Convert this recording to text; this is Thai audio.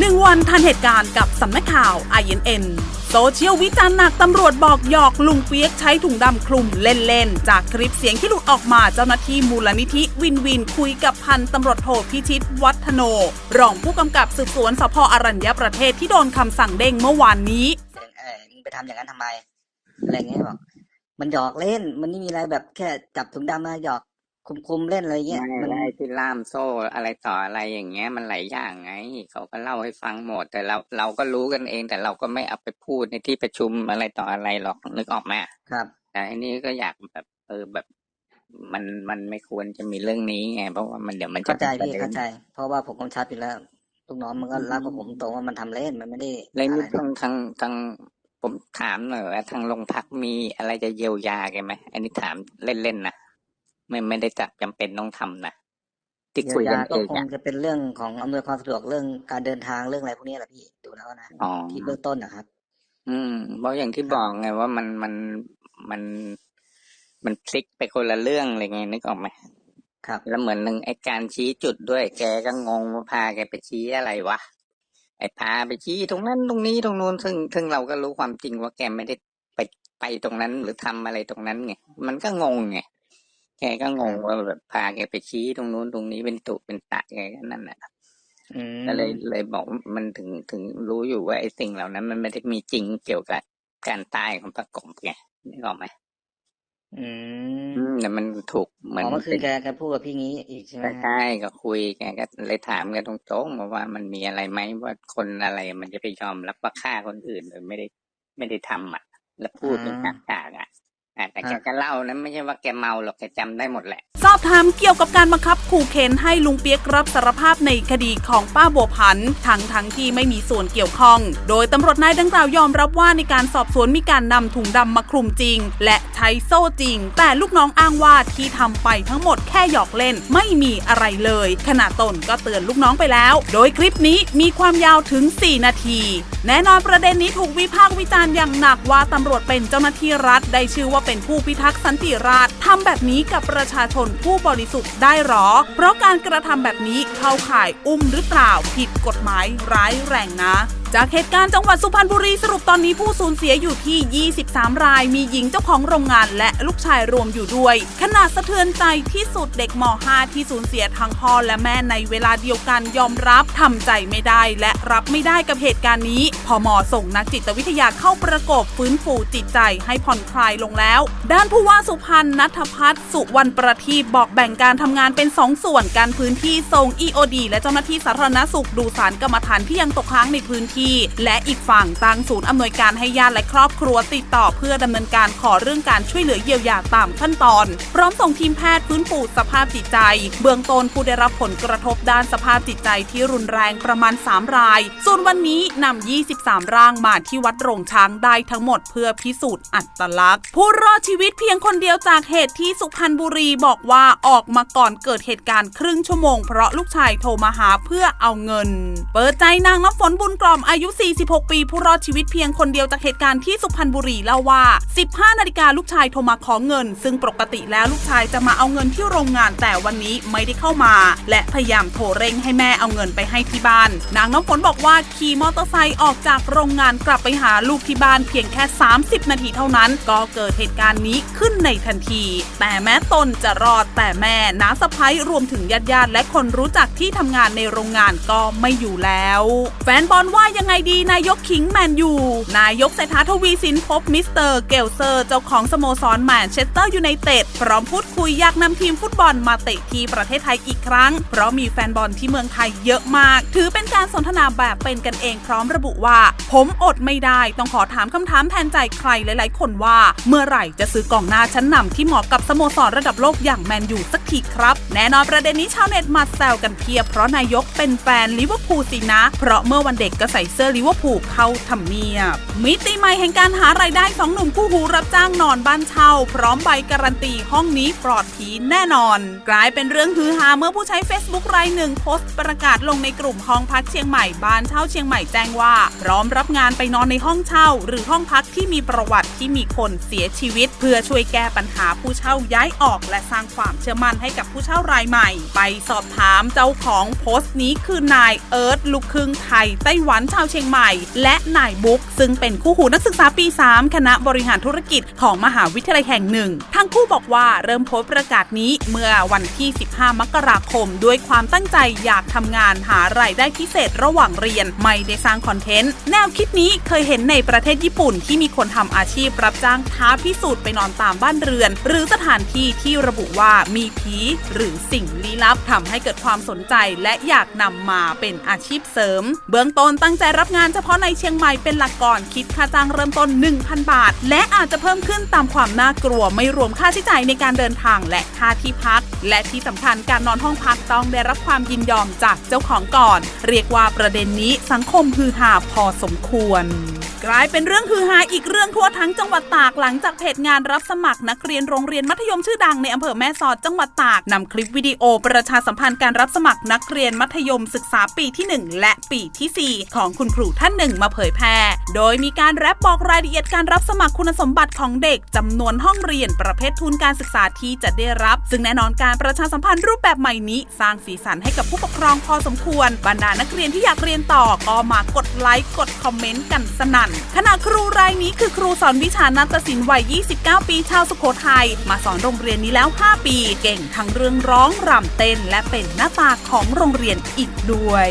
หนึ่งวันทันเหตุการณ์กับสำนักข่าว INN โซเชียลวิจารณ์หนักตำรวจบอกหยอกลุงเปียกใช้ถุงดำคลุมเล่น ๆ จากคลิปเสียงที่หลุดออกมาเจ้าหน้าที่มูลนิธิวินวินคุยกับพันตำรวจโทพิชิตวัฒโน รองผู้กำกับสืบสวนสพอรัญญประเทศที่โดนคำสั่งเด้งเมื่อวานนี้เออไปทำอย่างนั้นทำไมอะไรเงี้ยบอกมันหยอกเล่นมันไม่มีอะไรแบบแค่จับถุงดำมาหยอก คุมๆเล่นอะไรเงี้ยไม่มันได้ที่ล่ามโซ่อะไรต่ออะไรอย่างเงี้ย มันหลายอย่างไงเขาก็เล่าให้ฟังหมด แต่เราเราก็รู้กันเอง แต่เราก็ไม่เอาไปพูดในที่ประชุมอะไรต่ออะไรหรอกนึกออกไหมครับ แต่อันนี้ก็อยากแบบเออแบบมันมันไม่ควรจะมีเรื่องนี้ไงเพราะว่ามันเดี๋ยวมันจะเข้าใจป็นประพี่ด็นเข้าใจ เพราะว่าผมกำชับอยู่แล้วลูกน้องมันก็รับกับผมตรงว่ามันทำเล่นมันไม่ได้เลยอะนี่ไรทางทางทางผมถามหน่อยว่าทางโรงพักมีอะไรจะเยียวยาแกไหมอันนี้ถามเล่นๆนะ ไม่ไม่ได้จับจำเป็นต้องทำนะที่เยียคุวยกัยานก็เองคงอะจะเป็นเรื่องของอำนวยความสะดวกเรื่องการเดินทางเรื่องอะไรพวกนี้แหละพี่ดูแล้วนะอ๋อที่เบื้องต้นนะครับ อืมเพราะอย่างที่ครับบอกไงว่ามันมันมันมันพลิกไปคนละเรื่องเลยไงนึกออกไหมครับ แล้วเหมือนหนึ่งไอ้การชี้จุดด้วย แกก็งงว่าพาแกไปชี้อะไรวะไอ้พาไปชี้ตรงนั้นตรงนี้ตรงนู้นซึ่งซึ่งเราก็รู้ความจริงว่าแกไม่ได้ไปไปตรงนั้นหรือทำอะไรตรงนั้นไงมันก็งงไง แกก็งงว่าแบบพาแกไปชี้ตรงนู้นตรงนี้เป็นตุเป็นตะแกก็นั่นแหละอืมก็เลยเลยบอกว่ามันถึงถึงรู้อยู่ว่าไอ้สิ่งเหล่านั้น มันไม่ได้มีจริงเกี่ยวกับการตายของประกบไงนึกออกไหมอืมอืมแต่มันถูกเหมือนอ๋อเมื่อคืนแกแกพูดกับพี่งี้อีกใช่ไหมฮะใช่ก็คุยแกก็เลยถามกันตรงๆมาว่ามันมีอะไรไหมว่าคนอะไรมันจะไปยอมรับว่าฆ่าคนอื่นโดยไม่ได้ ไม่ได้ทำอะ แล้วพูดเป็นฉากๆอะอะ แต่แกก็เล่านะไม่ใช่ว่าแกเมาหรอกแกจำได้หมดแหละส อบถามเกี่ยวกับการบังคับขู่เข็นให้ลุงเปียกรับสารภาพในคดีของป้าบัวพันธ์ทั้งทั้งที่ไม่มีส่วนเกี่ยวข้อง โดยตำรวจนายดังกล่าวยอมรับว่าในการสอบสวนมีการนำถุงดำมาคลุมจริง และใช้โซ่จริง แต่ลูกน้องอ้างว่าที่ทำไปทั้งหมดแค่หยอกเล่นไม่มีอะไรเลย ขณะตนก็เตือนลูกน้องไปแล้ว โดยคลิปนี้มีความยาวถึง 4 นาที แน่นอนประเด็นนี้ถูกวิพากษ์วิจารณ์อย่างหนักว่าตำรวจเป็นเจ้าหน้าที่รัฐได้ชื่อว่าเป็นผู้พิทักษ์สันติราษฎร์ ทำแบบนี้กับประชาชนผู้บริสุทธิ์ได้หรอ เพราะการกระทำแบบนี้เข้าข่ายอุ้มหรือเปล่าผิดกฎหมายร้ายแรงนะ จากเหตุการณ์จังหวัดสุพรรณบุรีสรุปตอนนี้ผู้สูญเสียอยู่ที่ 23 ราย มีหญิงเจ้าของโรงงานและลูกชายรวมอยู่ด้วย ขนาดสะเทือนใจที่สุดเด็กม .5 ที่สูญเสียทั้งพ่อและแม่ในเวลาเดียวกันยอมรับทำใจไม่ได้และรับไม่ได้กับเหตุการณ์นี้ พอมอส่งนักจิตวิทยาเข้าประกบฟื้นฟูจิตใจให้ผ่อนคลายลงแล้ว ด้านผู้ว่าสุพรรณนัทพัฒน์สุวรรณประทีปบอกแบ่งการทำงานเป็น 2 ส่วนการพื้นที่ส่ง EOD และเจ้าหน้าที่สาธารณสุขดูสารกรรมฐานที่ยังตกค้างในพื้นที่ที่ และอีกฝั่งตั้งศูนย์อำนวยการให้ญาติและครอบครัวติดต่อเพื่อดำเนินการขอเรื่องการช่วยเหลือเยียวยาตามขั้นตอน พร้อมส่งทีมแพทย์ฟื้นฟูสภาพจิตใจ เบื้องต้นผู้ได้รับผลกระทบด้านสภาพจิตใจที่รุนแรงประมาณ 3 ราย ส่วนวันนี้นำ 23 ร่างมาที่วัดโรงช้างได้ทั้งหมดเพื่อพิสูจน์อัตลักษณ์ ผู้รอดชีวิตเพียงคนเดียวจากเหตุที่สุพรรณบุรีบอกว่าออกมาก่อนเกิดเหตุการณ์ครึ่งชั่วโมงเพราะลูกชายโทรมาหาเพื่อเอาเงิน เปิดใจนางน้ำฝนบุญกล่อมอายุ 46 ปีผู้รอดชีวิตเพียงคนเดียวจากเหตุการณ์ที่สุพรรณบุรีเล่าว่า 15 นาฬิกาลูกชายโทรมาขอเงิน ซึ่งปกติแล้วลูกชายจะมาเอาเงินที่โรงงานแต่วันนี้ไม่ได้เข้ามา และพยายามโทรเร่งให้แม่เอาเงินไปให้ที่บ้าน นางน้ำฝนบอกว่าขี่มอเตอร์ไซค์ออกจากโรงงานกลับไปหาลูกที่บ้านเพียงแค่ 30 นาทีเท่านั้น ก็เกิดเหตุการณ์นี้ขึ้นในทันที แต่แม้ตนจะรอดแต่แม่น้าสะพ้ยรวมถึงญาติญาติและคนรู้จักที่ทำงานในโรงงานก็ไม่อยู่แล้ว แฟนบอลว่ายังไงดีนายกคิงแมนยูนายกเศรษฐาทวีสินพบมิสเตอร์เกลเซอร์ เจ้าของสโมสรแมนเชสเตอร์ยูไนเต็ดพร้อมพูดคุยอยากนำทีมฟุตบอลมาเตะที่ประเทศไทยอีกครั้ง เพราะมีแฟนบอลที่เมืองไทยเยอะมาก ถือเป็นการสนทนาแบบเป็นกันเองพร้อมระบุว่า ผมอดไม่ได้ต้องขอถามคำถามแทนใจใครหลาย ๆ คนว่า เมื่อไหร่จะซื้อกองหน้าชั้นนำที่เหมาะกับสโมสรระดับโลกอย่างแมนยูสักทีครับ แน่นอนประเด็นนี้ชาวเน็ตมาแซวกันเพียบเพราะนายกเป็นแฟนลิเวอร์พูลสินะ เพราะเมื่อวันเด็กก็ใส่เสื้อลิเวอร์พูลเข้าทำเนียบ มิติใหม่แห่งการหารายได้สองหนุ่มคู่หูรับจ้างนอนบ้านเช่า พร้อมใบการันตีห้องนี้ปลอดผีแน่นอน กลายเป็นเรื่องฮือฮาเมื่อผู้ใช้ Facebook รายหนึ่งโพสต์ประกาศลงในกลุ่มห้องพักเชียงใหม่บ้านเช่าเชียงใหม่แจ้งว่า พร้อมรับงานไปนอนในห้องเช่า หรือห้องพักที่มีประวัติที่มีคนเสียชีวิต เพื่อช่วยแก้ปัญหาผู้เช่าย้ายออก และสร้างความเชื่อมั่นให้กับผู้เช่ารายใหม่ ไปสอบถามเจ้าของโพสต์นี้คือนายเอิร์ธลูกครึ่งไทยไต้หวันชาวเชียงใหม่ และนายบุ๊กซึ่งเป็นคู่หูนักศึกษาปี 3 คณะบริหารธุรกิจของมหาวิทยาลัยแห่งหนึ่ง ทั้งคู่บอกว่าเริ่มโพสต์ประกาศนี้เมื่อวันที่ 15 มกราคม ด้วยความตั้งใจอยากทำงานหารายได้พิเศษระหว่างเรียน ไม่ได้สร้างคอนเทนต์ แนวคิดนี้เคยเห็นในประเทศญี่ปุ่นที่มีคนทำอาชีพรับจ้างท้าพิสูจน์ไปนอนตามบ้านเรือน หรือสถานที่ที่ระบุว่ามีผีหรือสิ่งลี้ลับทำให้เกิดความสนใจและอยากนำมาเป็นอาชีพเสริม เบื้องต้นตั้งใจรับงานเฉพาะในเชียงใหม่เป็นหลักก่อนคิดค่าจ้างเริ่มต้น 1,000 บาท และอาจจะเพิ่มขึ้นตามความน่ากลัวไม่รวมค่าใช้จ่ายในการเดินทางและค่าที่พัก และที่สำคัญการนอนห้องพักต้องได้รับความยินยอมจากเจ้าของก่อน เรียกว่าประเด็นนี้สังคมฮือฮาพอสมควร กลายเป็นเรื่องฮือฮาอีกเรื่องทั่วทั้งจังหวัดตากหลังจากเพจงานรับสมัครนักเรียนโรงเรียนมัธยมชื่อดังในอำเภอแม่สอดจังหวัดตากนำคลิปวิดีโอประชาสัมพันธ์การรับสมัครนักเรียนมัธยมศึกษาปีที่ 1 และปีทีสี่ 4 ของคุณครูท่านหนึ่งมาเผยแพร่ โดยมีการแรปบอกรายละเอียดการรับสมัครคุณสมบัติของเด็กจำนวนห้องเรียนประเภททุนการศึกษาที่จะได้รับ ซึ่งแน่นอนการประชาสัมพันธ์รูปแบบใหม่นี้ สร้างสีสันให้กับผู้ปกครองพอสมควรบรรดานักเรียนที่อยากเรียนต่อก็มากดไลค์กด อมเมนต์กันสนั่นขณะครูรายนี้คือครูสอนวิชานาฏศิลป์วัย 29 ปีชาวสุโขทัยมาสอนโรงเรียนนี้แล้ว 5 ปี เก่งทั้งเรื่องร้องรำเต้น และเป็นหน้าตาของโรงเรียนอีกด้วย